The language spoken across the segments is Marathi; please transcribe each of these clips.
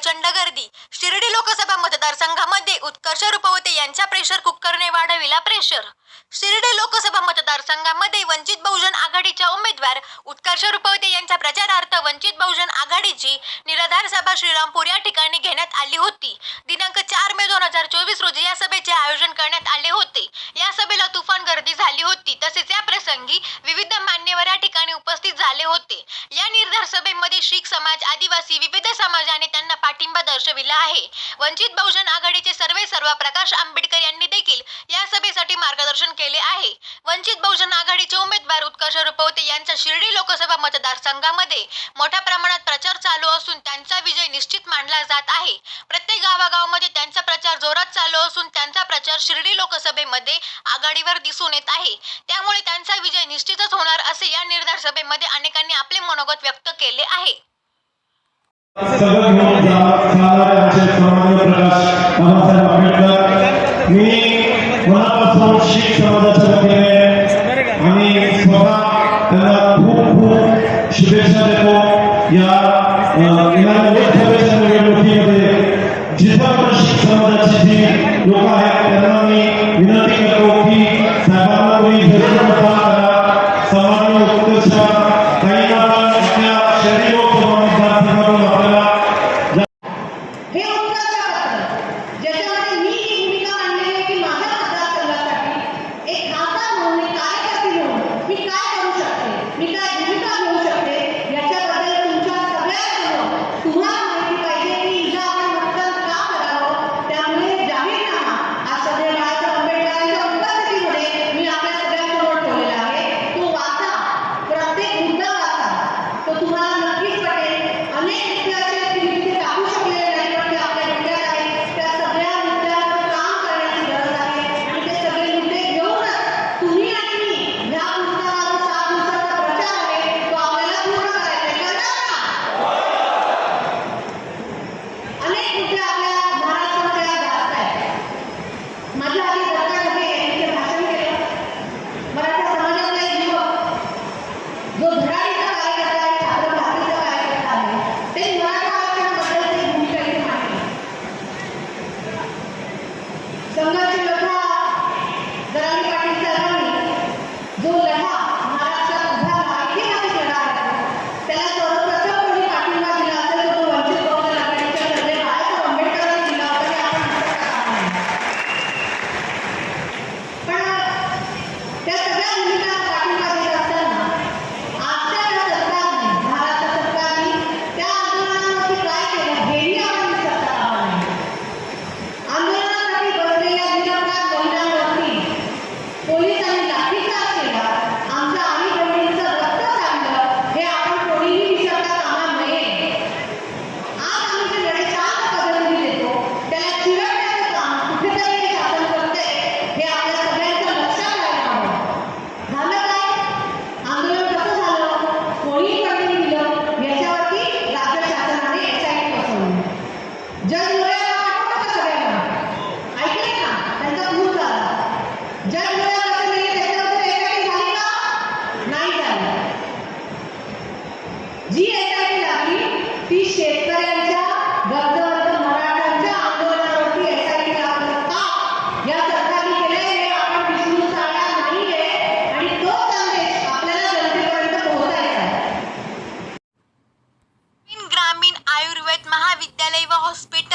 प्रचंड गर्दी. शिर्डी लोकसभा मतदारसंघामध्ये उत्कर्ष रुपवते यांच्या प्रेशर कुकरने वाढविला प्रेशर शिर्डी लोकसभा मतदारसंघामध्ये वंचित बहुजन आघाडीच्या उमेदवार उत्कर्ष रुपवते यांच्या प्रचारार्थ वंचित बहुजन आघाडीची निराधार सभा श्रीरामपूर या ठिकाणी घेण्यात आली होती. दिनांक चार मे दोन हजार चोवीस रोजी या सभेचे आयोजन करण्यात आले होते. या सभेला तुफान गर्दी झाली होती. तसेच या प्रसंगी विविध मान्यवर या ठिकाणी उपस्थित झाले होते. या निर्धार सभेमध्ये शीख समाज आदिवासी विविध समाजाने त्यांना पाठिंबा दर्शविला आहे. वंचित बहुजन आघाडीचे सर्वे सर्व प्रकाश आंबेडकर यांनी देखील या सभेसाठी मार्गदर्शन केले आहे. वंचित बहुजन आघाडीचे उमेदवार उत्कर्ष रुपवते यांचा शिर्डी लोकसभा मतदारसंघामध्ये मोठ्या प्रमाणात प्रचार चालू असून त्यांचा विजय निश्चित मानला जात आहे. प्रत्येक गावागावामध्ये त्यांचा प्रचार जोरात चालू असून त्यांचा प्रचार शिर्डी लोकसभेमध्ये आघाडीवर दिसून येत आहे. त्यामुळे त्यांचा विजय निश्चितच होणार असे या निर्धार सभेमध्ये अनेकांनी आपले मनोगत व्यक्त केले आहे. मी Uh,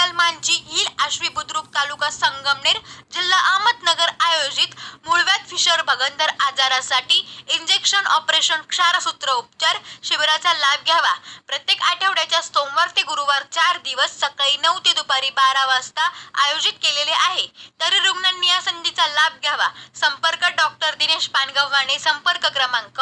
सलमानजी हिल आश्वी बुद्रुक तालुका संगमनेर जिल्हा अहमदनगर आयोजित मुळव्यात फिशर भगंदर आजारासाठी इंजेक्शन ऑपरेशन क्षारसूत्र उपचार शिबिराचा लाभ घ्यावा. प्रत्येक आठवड्याच्या सोमवार ते गुरुवार चार दिवस सकाळी नऊ ते दुपारी बारा वाजता आयोजित केलेले आहे. तरी रुग्णांनी या संधीचा लाभ घ्यावा. संपर्क डॉक्टर दिनेश पानगव्हाणे संपर्क क्रमांक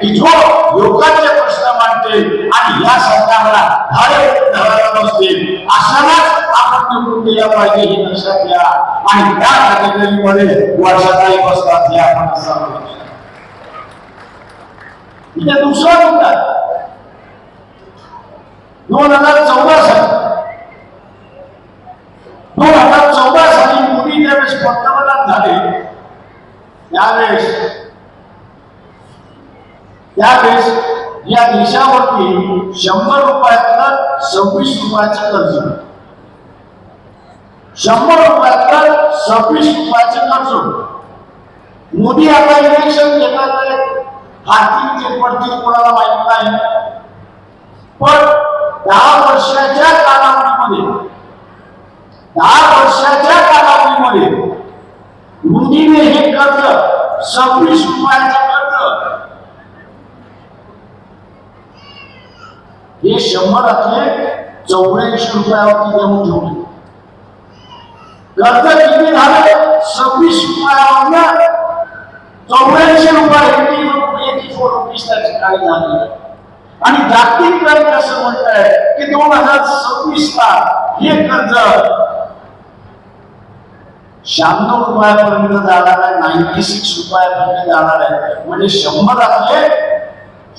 की लोकांचे प्रश्न मांडते आणि या सरकारला धारे धरायला बसतील अशालाच आपण निवडून निवडून दिल्या पाहिजे हे लक्षात घ्या. आणि त्या कॅटेगरीमध्ये वर्षाचा एक असतात हे आपण सांगू इथे दुसरा मुद्दा दोन हजार चौदा साली. दोन हजार चौदा साली मोदी ज्यावेळेस पंतप्रधान झाले त्यावेळेस या देशावरती शंभर रुपयातलं सव्वीस रुपयाचं कर्ज. शंभर रुपयातलं सव्वीस रुपयाचं कर्ज. मोदी आता इलेक्शन घेतात आहेत. हातील ते पडतील कोणाला माहीत नाही पण दहा वर्षाच्या कालावधीमध्ये दहा वर्षाच्या कालावधीमध्ये मोदीने हे कर्ज सव्वीस रुपयाचं कर्ज हे शंभरातले चौऱ्याऐंशी रुपयावरती देऊन ठेवले. कर्ज किती झालं? सव्वीस रुपयावर चौऱ्याऐंशी रुपये एटी फोर रुपीज त्या ठिकाणी झाले. आणि जागतिक बँक असं म्हणत आहे की दोन हजार सव्वीस ला हे कर्ज शहाण्णव रुपयापर्यंत जाणार आहे नाईन्टी सिक्स रुपयापर्यंत जाणार आहे. म्हणजे शंभर असले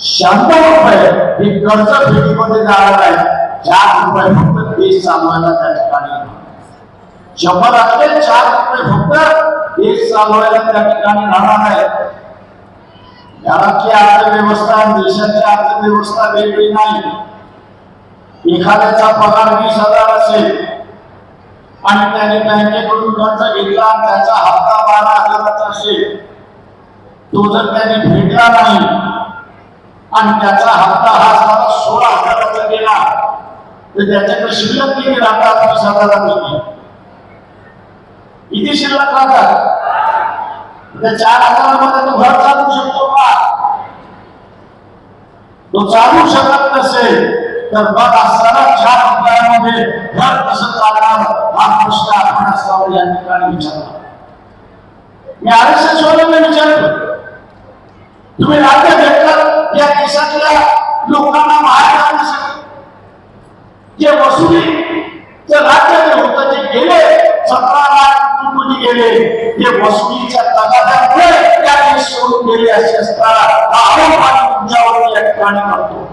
शंभर रुपये हे कर्ज फेडीमध्ये जाणार आहे. चार रुपये फक्त देश चालवायला त्या ठिकाणी असले चार रुपये फक्त देश चालवायला त्या ठिकाणी राहणार आहे. घरातली अर्थव्यवस्था देशाची अर्थव्यवस्था वेगळी नाही. एखाद्याचा पगार वीस हजार असेल आणि त्याने बँकेकडून कर्ज घेतला आणि त्याचा हप्ता बारा हजाराचा असेल तो जर त्याने फेडला नाही आणि त्याचा हप्ता हा साधा सोळा हजाराचा गेला. तर त्याच्याकडे शिल्लक किती राहतात? वीस हजारापैकी किती? शिल्लक राहतात? त्या चार हजारामध्ये तो घर चालू शकतो का? तो चालू शकत नसेल तर मग असताना चार रुपयामध्ये घर कसं चालणार? हा प्रश्न आपण असावा या ठिकाणी विचारला मी आरक्षण सोडवलं विचारतो. तुम्ही राज्य घेत या देशातल्या लोकांना बाहेर काढण्यासाठी जे वसुली जे राज्य जे होत जे गेले सतरा लाख कुटुंबी गेले ते वसुलीच्या तगाद्यामुळे त्या देश सोडून गेले असे असताना आरोप आणि तुमच्यावर या ठिकाणी करतो.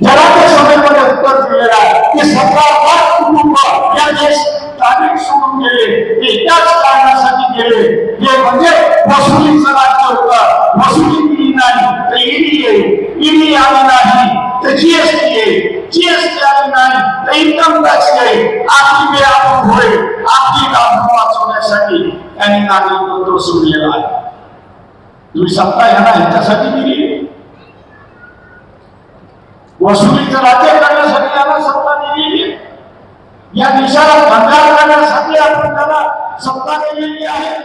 जगाच्या सभेमध्ये उत्तर दिलेलं आहे की सतरा लाख कुटुंब या देश स्थानिक सोडून गेले ते त्याच कारणासाठी गेले. हे म्हणजे वसुलीचं राज्य होतं वसुली केली नाही तर ईडी येईल ईडी आली नाही तर जीएसटी येईल जीएसटी आली नाही तर इन्कम टॅक्स येईल आपली वेळ आपण होईल आपली लाभ वाचवण्यासाठी त्यांनी नागरिकत्व सोडलेलं आहे तुम्ही सत्ता ह्यांना ह्याच्यासाठी दिली वसुलीचं राज्य करण्यासाठी त्यांना सत्ता दिलेली आहे. या देशाला भंगार करण्यासाठी आपण त्याला सत्ता दिलेली आहे